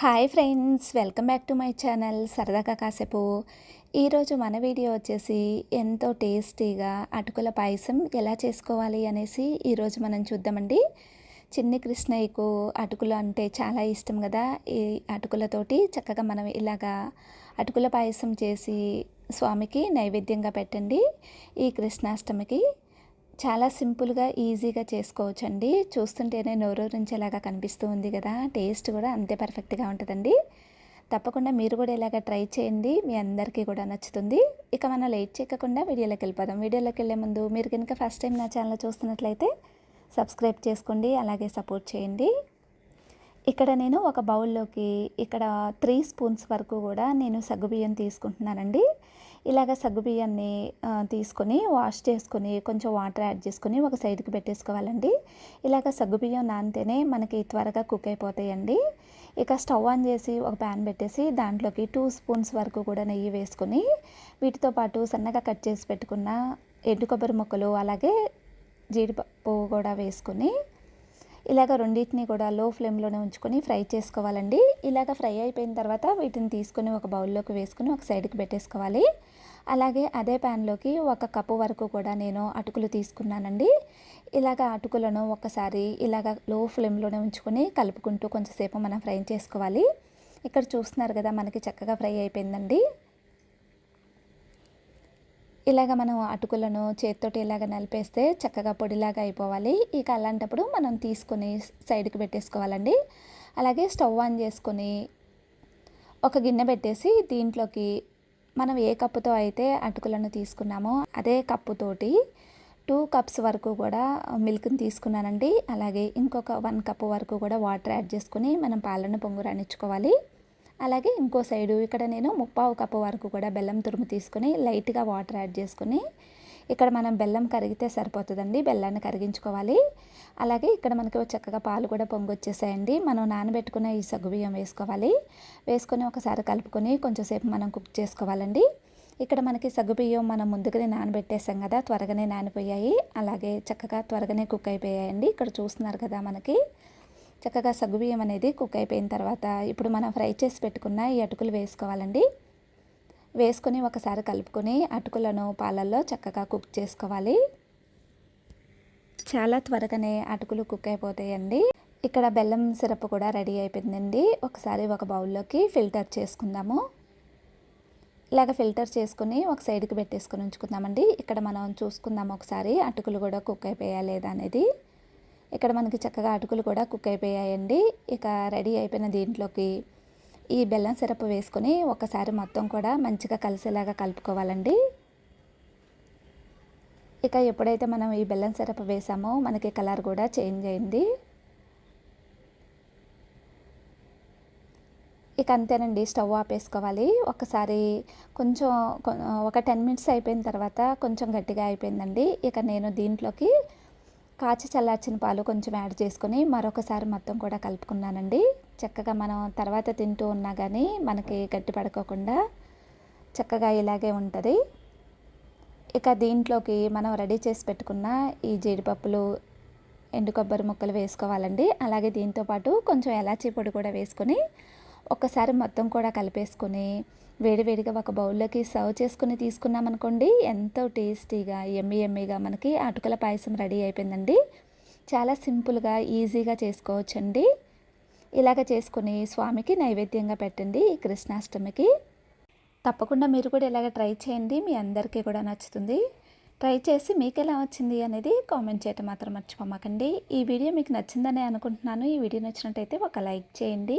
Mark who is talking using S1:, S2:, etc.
S1: Hi friends welcome back to my channel సరదాగా కాసేపు. ఈరోజు మన వీడియో వచ్చేసి ఎంతో టేస్టీగా అటుకుల పాయసం ఎలా చేసుకోవాలి అనేసి ఈరోజు మనం చూద్దామండి. చిన్ని కృష్ణయ్యకు అటుకులు అంటే చాలా ఇష్టం కదా. ఈ అటుకులతోటి చక్కగా మనం ఇలాగా అటుకుల పాయసం చేసి స్వామికి నైవేద్యంగా పెట్టండి. ఈ కృష్ణాష్టమికి చాలా సింపుల్గా ఈజీగా చేసుకోవచ్చండి. చూస్తుంటేనే నోరూరించేలాగా కనిపిస్తూ ఉంది కదా. టేస్ట్ కూడా అంతే పర్ఫెక్ట్గా ఉంటుందండి. తప్పకుండా మీరు కూడా ఇలాగ ట్రై చేయండి. మీ అందరికీ కూడా నచ్చుతుంది. ఇక మనం లేట్ చేయకుండా వీడియోలోకి వెళ్ళిపోదాం. వీడియోలోకి వెళ్ళే ముందు మీరు కనుక ఫస్ట్ టైం నా ఛానల్ చూస్తున్నట్లయితే సబ్స్క్రైబ్ చేసుకోండి. అలాగే సపోర్ట్ చేయండి. ఇక్కడ నేను ఒక బౌల్లోకి ఇక్కడ త్రీ స్పూన్స్ వరకు కూడా నేను సగ్గుబియ్యం తీసుకుంటున్నానండి. ఇలాగ సగ్గుబియ్యాన్ని తీసుకొని వాష్ చేసుకొని కొంచెం వాటర్ యాడ్ చేసుకొని ఒక సైడ్కి పెట్టేసుకోవాలండి. ఇలాగ సగ్గుబియ్యం నానితేనే మనకి త్వరగా కుక్ అయిపోతాయండి. ఇక స్టవ్ ఆన్ చేసి ఒక ప్యాన్ పెట్టేసి దాంట్లోకి టూ స్పూన్స్ వరకు కూడా నెయ్యి వేసుకొని వీటితో పాటు సన్నగా కట్ చేసి పెట్టుకున్న ఎండు కొబ్బరి ముక్కలు అలాగే జీడిపప్పు కూడా వేసుకొని ఇలాగ రెండింటిని కూడా లో ఫ్లేమ్లోనే ఉంచుకొని ఫ్రై చేసుకోవాలండి. ఇలాగ ఫ్రై అయిపోయిన తర్వాత వీటిని తీసుకొని ఒక బౌల్లోకి వేసుకుని ఒక సైడ్కి పెట్టేసుకోవాలి. అలాగే అదే ప్యాన్లోకి ఒక కప్పు వరకు కూడా నేను అటుకులు తీసుకున్నానండి. ఇలాగ అటుకులను ఒకసారి ఇలాగ లో ఫ్లేమ్లోనే ఉంచుకొని కలుపుకుంటూ కొంచెంసేపు మనం ఫ్రై చేసుకోవాలి. ఇక్కడ చూస్తున్నారు కదా మనకి చక్కగా ఫ్రై అయిపోయిందండి. ఇలాగ మనం అటుకులను చేతితోటి ఇలాగ నలిపేస్తే చక్కగా పొడిలాగా అయిపోవాలి. ఇక అలాంటప్పుడు మనం తీసుకొని సైడ్కి పెట్టేసుకోవాలండి. అలాగే స్టవ్ ఆన్ చేసుకొని ఒక గిన్నె పెట్టేసి దీంట్లోకి మనం ఏ కప్పుతో అయితే అటుకులను తీసుకున్నామో అదే కప్పుతోటి టూ కప్స్ వరకు కూడా మిల్క్ని తీసుకున్నానండి. అలాగే ఇంకొక వన్ కప్ వరకు కూడా వాటర్ యాడ్ చేసుకుని మనం పాలను పొంగు రాణించుకోవాలి అలాగే ఇంకో సైడు ఇక్కడ నేను ముప్పావు కప్పు వరకు కూడా బెల్లం తురుము తీసుకొని లైట్గా వాటర్ యాడ్ చేసుకొని ఇక్కడ మనం బెల్లం కరిగితే సరిపోతుందండి బెల్లాన్ని కరిగించుకోవాలి. అలాగే ఇక్కడ మనకి చక్కగా పాలు కూడా పొంగొచ్చేసాయండి. మనం నానబెట్టుకున్న ఈ సగ్గుబియ్యం వేసుకోవాలి. వేసుకొని ఒకసారి కలుపుకొని కొంచెంసేపు మనం కుక్ చేసుకోవాలండి. ఇక్కడ మనకి సగ్గుబియ్యం మనం ముందుగానే నానబెట్టేసాం కదా త్వరగానే నానిపోయాయి. అలాగే చక్కగా త్వరగానే కుక్ అయిపోయాయండి. ఇక్కడ చూస్తున్నారు కదా మనకి. చక్కగా సగ్గుబియ్యం అనేది కుక్ అయిపోయిన తర్వాత ఇప్పుడు మనం ఫ్రై చేసి పెట్టుకున్న ఈ అటుకులు వేసుకోవాలండి. వేసుకొని ఒకసారి కలుపుకొని అటుకులను పాలల్లో చక్కగా కుక్ చేసుకోవాలి. చాలా త్వరగానే అటుకులు కుక్ అయిపోతాయండి. ఇక్కడ బెల్లం సిరప్ కూడా రెడీ అయిపోయిందండి. ఒకసారి ఒక బౌల్లోకి ఫిల్టర్ చేసుకుందాము. ఇలాగ ఫిల్టర్ చేసుకుని ఒక సైడ్కి పెట్టేసుకొని ఉంచుకుందామండి. ఇక్కడ మనం చూసుకుందాం ఒకసారి అటుకులు కూడా కుక్ అయిపోయా లేదా అనేది. ఇక్కడ మనకి చక్కగా అటుకులు కూడా కుక్ అయిపోయాయండి. ఇక రెడీ అయిపోయిన దీంట్లోకి ఈ బెల్లం సిరప్ వేసుకొని ఒకసారి మొత్తం కూడా మంచిగా కలిసేలాగా కలుపుకోవాలండి. ఇక ఎప్పుడైతే మనం ఈ బెల్లం సిరప్ వేసామో మనకి కలర్ కూడా చేంజ్ అయింది. ఇక అంతేనండి స్టవ్ ఆపేసుకోవాలి. ఒకసారి కొంచెం ఒక టెన్ మినిట్స్ అయిపోయిన తర్వాత కొంచెం గట్టిగా అయిపోయిందండి. ఇక నేను దీంట్లోకి కాచి చల్లార్చిన పాలు కొంచెం యాడ్ చేసుకొని మరొకసారి మొత్తం కూడా కలుపుకున్నానండి. చక్కగా మనం తర్వాత తింటూ ఉన్నా కానీ మనకి గట్టి పడుకోకుండా చక్కగా ఇలాగే ఉంటుంది. ఇక దీంట్లోకి మనం రెడీ చేసి పెట్టుకున్న ఈ జీడిపప్పులు ఎండు కొబ్బరి ముక్కలు వేసుకోవాలండి. అలాగే దీంతోపాటు కొంచెం ఎలాచీ పొడి కూడా వేసుకొని ఒక్కసారి మొత్తం కూడా కలిపేసుకొని వేడివేడిగా ఒక బౌల్లోకి సర్వ్ చేసుకుని తీసుకున్నామనుకోండి ఎంతో టేస్టీగా ఎమ్మి ఎమ్మిగా మనకి అటుకల పాయసం రెడీ అయిపోయిందండి. చాలా సింపుల్గా ఈజీగా చేసుకోవచ్చండి. ఇలాగ చేసుకుని స్వామికి నైవేద్యంగా పెట్టండి ఈ కృష్ణాష్టమికి. తప్పకుండా మీరు కూడా ఇలాగ ట్రై చేయండి మీ అందరికీ కూడా నచ్చుతుంది. ట్రై చేసి మీకు ఎలా వచ్చింది అనేది కామెంట్ చేయటం మాత్రం మర్చిపోమాకండి. ఈ వీడియో మీకు నచ్చిందని అనుకుంటున్నాను. ఈ వీడియో నచ్చినట్టయితే ఒక లైక్ చేయండి.